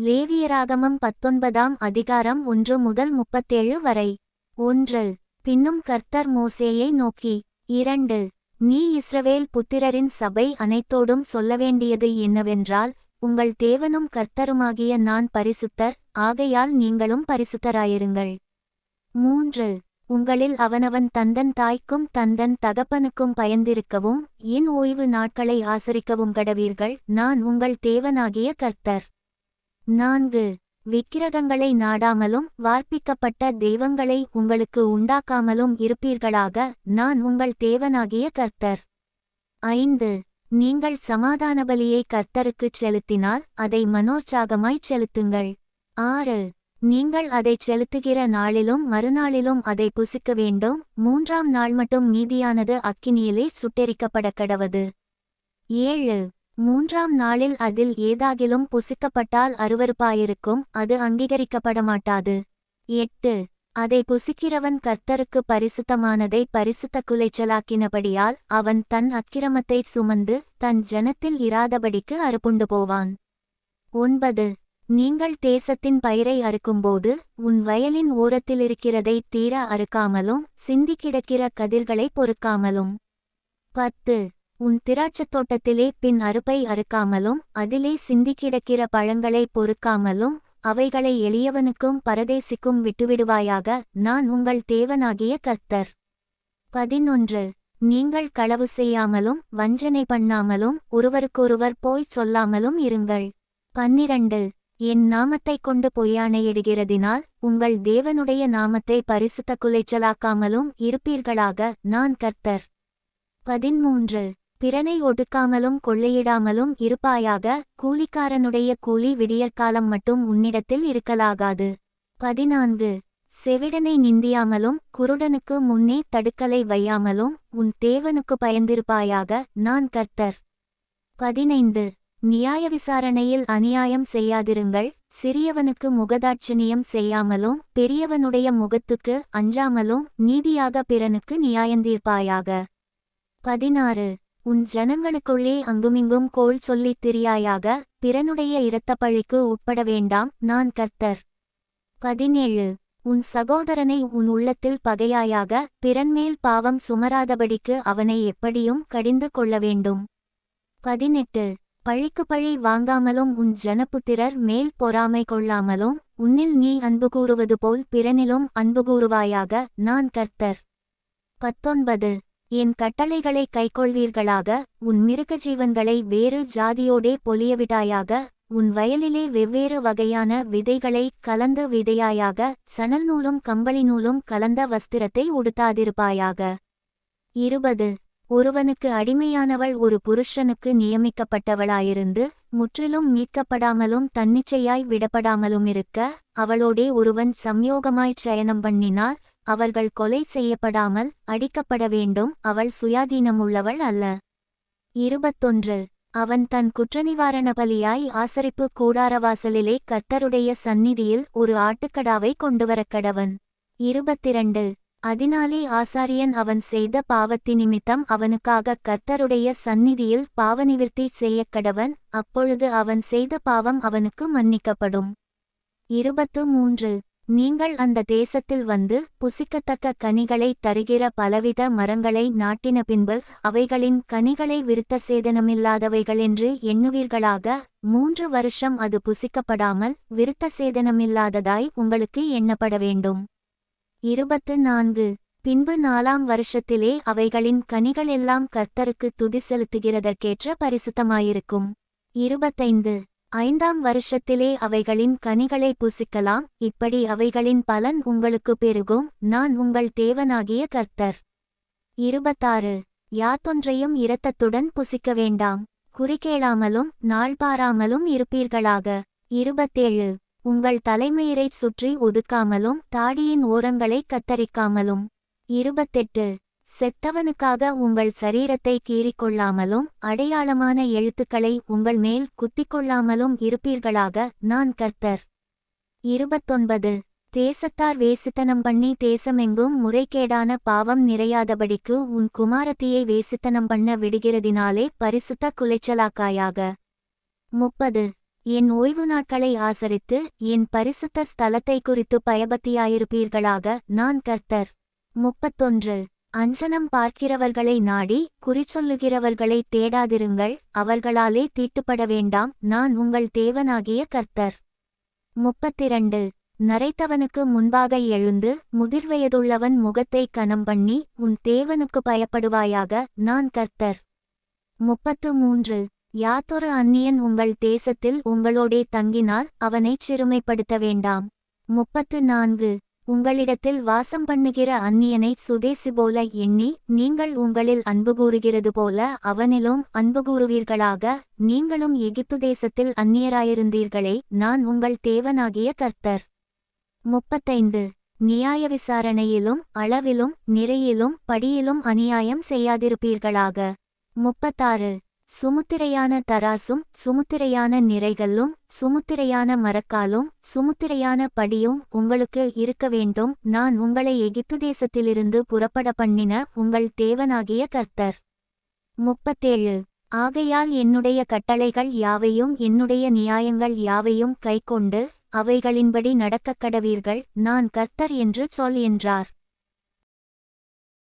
லேவியராகமம் பத்தொன்பதாம் அதிகாரம் ஒன்று முதல் முப்பத்தேழு வரை. ஒன்று. பின்னும் கர்த்தர் மோசேயை நோக்கி இரண்டு. நீ இஸ்ரவேல் புத்திரரின் சபை அனைத்தோடும் சொல்ல வேண்டியது என்னவென்றால் உங்கள் தேவனும் கர்த்தருமாகிய நான் பரிசுத்தர் ஆகையால் நீங்களும் பரிசுத்தராயிருங்கள். மூன்று. உங்களில் அவனவன் தந்தன் தாய்க்கும் தந்தன் தகப்பனுக்கும் பயந்திருக்கவும் என் ஓய்வு நாட்களை ஆசரிக்கவும் கடவீர்கள். நான் உங்கள் தேவனாகிய கர்த்தர். நான்கு விக்கிரகங்களை நாடாமலும் வார்ப்பிக்கப்பட்ட தெய்வங்களை உங்களுக்கு உண்டாக்காமலும் இருப்பீர்களாக நான் உங்கள் தேவனாகிய கர்த்தர். ஐந்து நீங்கள் சமாதான பலியை கர்த்தருக்குச் செலுத்தினால் அதை மனோற்சாகமாய்ச் செலுத்துங்கள். ஆறு நீங்கள் அதைச் செலுத்துகிற நாளிலும் மறுநாளிலும் அதை புசிக்க வேண்டும். மூன்றாம் நாள் மட்டும் மீதியானது அக்கினியிலே சுட்டெரிக்கப்படக் கடவது ஏழு மூன்றாம் நாளில் அதில் ஏதாகிலும் புசிக்கப்பட்டால் அருவருப்பாயிருக்கும் அது அங்கீகரிக்கப்பட மாட்டாது எட்டு. அதை புசிக்கிறவன் கர்த்தருக்கு பரிசுத்தமானதை பரிசுத்த குலைச்சலாக்கினபடியால் அவன் தன் அக்கிரமத்தை சுமந்து தன் ஜனத்தில் இராதபடிக்கு அறுப்புண்டு போவான். ஒன்பது. நீங்கள் தேசத்தின் பயிரை அறுக்கும்போது உன் வயலின் ஓரத்திலிருக்கிறதை தீர அறுக்காமலும் சிந்தி கிடக்கிற கதிர்களை பொறுக்காமலும். பத்து. உன் திராட்சத் தோட்டத்திலே பின் அறுப்பை அறுக்காமலும் அதிலே சிந்தி கிடக்கிற பழங்களை பொறுக்காமலும் அவைகளை எளியவனுக்கும் பரதேசிக்கும் விட்டுவிடுவாயாக நான் உங்கள் தேவனாகிய கர்த்தர். பதினொன்று. நீங்கள் களவு செய்யாமலும் வஞ்சனை பண்ணாமலும் ஒருவருக்கொருவர் போய்ச் சொல்லாமலும் இருங்கள். பன்னிரண்டு. என் நாமத்தைக் கொண்டு பொய்யானையிடுகிறதினால் உங்கள் தேவனுடைய நாமத்தை பரிசுத்த குலைச்சலாக்காமலும் இருப்பீர்களாக நான் கர்த்தர். பதிமூன்று. பிறனை ஒடுக்காமலும் கொள்ளையிடாமலும் இருப்பாயாக கூலிக்காரனுடைய கூலி விடியற்காலம் மட்டும் உன்னிடத்தில் இருக்கலாகாது. பதினான்கு. செவிடனை நிந்தியாமலும் குருடனுக்கு முன்னே தடுக்கலை வையாமலும் உன் தேவனுக்கு பயந்திருப்பாயாக நான் கர்த்தர். பதினைந்து. நியாய விசாரணையில் அநியாயம் செய்யாதிருங்கள் சிறியவனுக்கு முகதாட்சணியம் செய்யாமலும் பெரியவனுடைய முகத்துக்கு அஞ்சாமலும் நீதியாக பிறனுக்கு நியாயந்தீர்ப்பாயாக. பதினாறு. உன் ஜனங்களுக்குள்ளே அங்குமிங்கும் கோள் சொல்லித் திரியாயாக பிறனுடைய இரத்தப்பழிக்கு உட்பட வேண்டாம் நான் கர்த்தர். பதினேழு. உன் சகோதரனை உன் உள்ளத்தில் பகையாயாக பிறன்மேல் பாவம் சுமராதபடிக்கு அவனை எப்படியும் கடிந்து கொள்ள வேண்டும். பதினெட்டு. பழிக்கு பழி வாங்காமலும் உன் ஜனப்புத்திரர் மேல் பொறாமை கொள்ளாமலும் உன்னில் நீ அன்பு கூறுவது போல் பிறனிலும் அன்பு கூறுவாயாக நான் கர்த்தர். பத்தொன்பது. என் கட்டளைகளை கைக்கொள்வீர்களாக உன் மிருக ஜீவன்களை வேறு ஜாதியோடே பொலியவிடாயாக உன் வயலிலே வெவ்வேறு வகையான விதைகளை கலந்த விதையாயாக சணல் நூலும் கம்பளி நூலும் கலந்த வஸ்திரத்தை உடுத்தாதிருப்பாயாக. இருபது. ஒருவனுக்கு அடிமையானவள் ஒரு புருஷனுக்கு நியமிக்கப்பட்டவளாயிருந்து முற்றிலும் மீட்கப்படாமலும் தன்னிச்சையாய் விடப்படாமலும் இருக்க அவளோடே ஒருவன் சம்யோகமாய்ச் சயனம் பண்ணினால் அவர்கள் கொலை செய்யப்படாமல் அடிக்கப்பட வேண்டும். அவள் சுயாதீனமுள்ளவள் அல்ல. இருபத்தொன்று. அவன் தன் குற்றநிவாரண பலியாய் ஆசரிப்பு கூடாரவாசலிலே கர்த்தருடைய சந்நிதியில் ஒரு ஆட்டுக்கடாவை கொண்டுவரக் கடவன். இருபத்திரண்டு. அதனாலே ஆசாரியன் அவன் செய்த பாவத்தி நிமித்தம் அவனுக்காக கர்த்தருடைய சந்நிதியில் பாவநிவிற்த்தி செய்யக் கடவன். அப்பொழுது அவன் செய்த பாவம் அவனுக்கு மன்னிக்கப்படும். இருபத்து மூன்று. நீங்கள் அந்த தேசத்தில் வந்து புசிக்கத்தக்க கனிகளை தருகிற பலவித மரங்களை நாட்டின பின்பு அவைகளின் கனிகளை விருத்த சேதனமில்லாதவைகளென்று எண்ணுவீர்களாக. மூன்று வருஷம் அது புசிக்கப்படாமல் விருத்த சேதனமில்லாததாய் உங்களுக்கு எண்ணப்பட வேண்டும். இருபத்து நான்கு. பின்பு நாலாம் வருஷத்திலே அவைகளின் கனிகளெல்லாம் கர்த்தருக்கு துதி செலுத்துகிறதற்கேற்ற பரிசுத்தமாயிருக்கும். இருபத்தைந்து. ஐந்தாம் வருஷத்திலே அவைகளின் கனிகளை புசிக்கலாம். இப்படி அவைகளின் பலன் உங்களுக்கு பெருகும். நான் உங்கள் தேவனாகிய கர்த்தர். இருபத்தாறு. யாத்தொன்றையும் இரத்தத்துடன் புசிக்க வேண்டாம். குறிக்கேளாமலும் நாள் பாராமலும் இருப்பீர்களாக. இருபத்தேழு. உங்கள் தலைமையிரைச் சுற்றி ஒதுக்காமலும் தாடியின் ஓரங்களை கத்தரிக்காமலும். இருபத்தெட்டு. செத்தவனுக்காக உங்கள் சரீரத்தை கீறிக்கொள்ளாமலும் அடையாளமான எழுத்துக்களை உங்கள் மேல் குத்திக்கொள்ளாமலும் இருப்பீர்களாக நான் கர்த்தர். இருபத்தொன்பது. தேசத்தார் வேசித்தனம் பண்ணி தேசமெங்கும் முறைகேடான பாவம் நிறையாதபடிக்கு உன் குமாரத்தியை வேசித்தனம் பண்ண விடுகிறதினாலே பரிசுத்த குலைச்சலாக்காயாக. முப்பது. என் ஓய்வு நாட்களை ஆசரித்து என் பரிசுத்த ஸ்தலத்தை குறித்து பயபக்தியாயிருப்பீர்களாக நான் கர்த்தர். முப்பத்தொன்று. அஞ்சனம் பார்க்கிறவர்களை நாடி குறிச்சொல்லுகிறவர்களை தேடாதிருங்கள் அவர்களாலே தீட்டுப்பட வேண்டாம் நான் உங்கள் தேவனாகிய கர்த்தர். முப்பத்திரண்டு. நரைத்தவனுக்கு முன்பாக எழுந்து முதிர்வயதுள்ளவன் முகத்தை கனம் பண்ணி உன் தேவனுக்கு பயப்படுவாயாக நான் கர்த்தர். முப்பத்து மூன்று யாத்தொரு அந்நியன் உங்கள் தேசத்தில் உங்களோடே தங்கினால் அவனைச் சிறுமைப்படுத்த வேண்டாம். முப்பத்து நான்கு. உங்களிடத்தில் வாசம் பண்ணுகிற அந்நியனை சுதேசி போல எண்ணி நீங்கள் உங்களில் அன்பு கூறுகிறது போல அவனிலும் அன்பு கூறுவீர்களாக நீங்களும் எகிப்து தேசத்தில் அந்நியராயிருந்தீர்களே நான் உங்கள் தேவனாகிய கர்த்தர். முப்பத்தைந்து. நியாய விசாரணையிலும் அளவிலும் நிறையிலும் படியிலும் அநியாயம் செய்யாதிருப்பீர்களாக. முப்பத்தாறு. சுமுத்திரையான தராசும் சுமுத்திரையான நிறைகளும் சுமுத்திரையான மரக்காலும் சுமுத்திரையான படியும் உங்களுக்கு இருக்க வேண்டும். நான் உங்களை எகிப்து தேசத்திலிருந்து புறப்பட பண்ணின உங்கள் தேவனாகிய கர்த்தர். முப்பத்தேழு. ஆகையால் என்னுடைய கட்டளைகள் யாவையும் என்னுடைய நியாயங்கள் யாவையும் கைக்கொண்டு அவைகளின்படி நடக்கக் கடவீர்கள் நான் கர்த்தர் என்று சொல் என்றார்.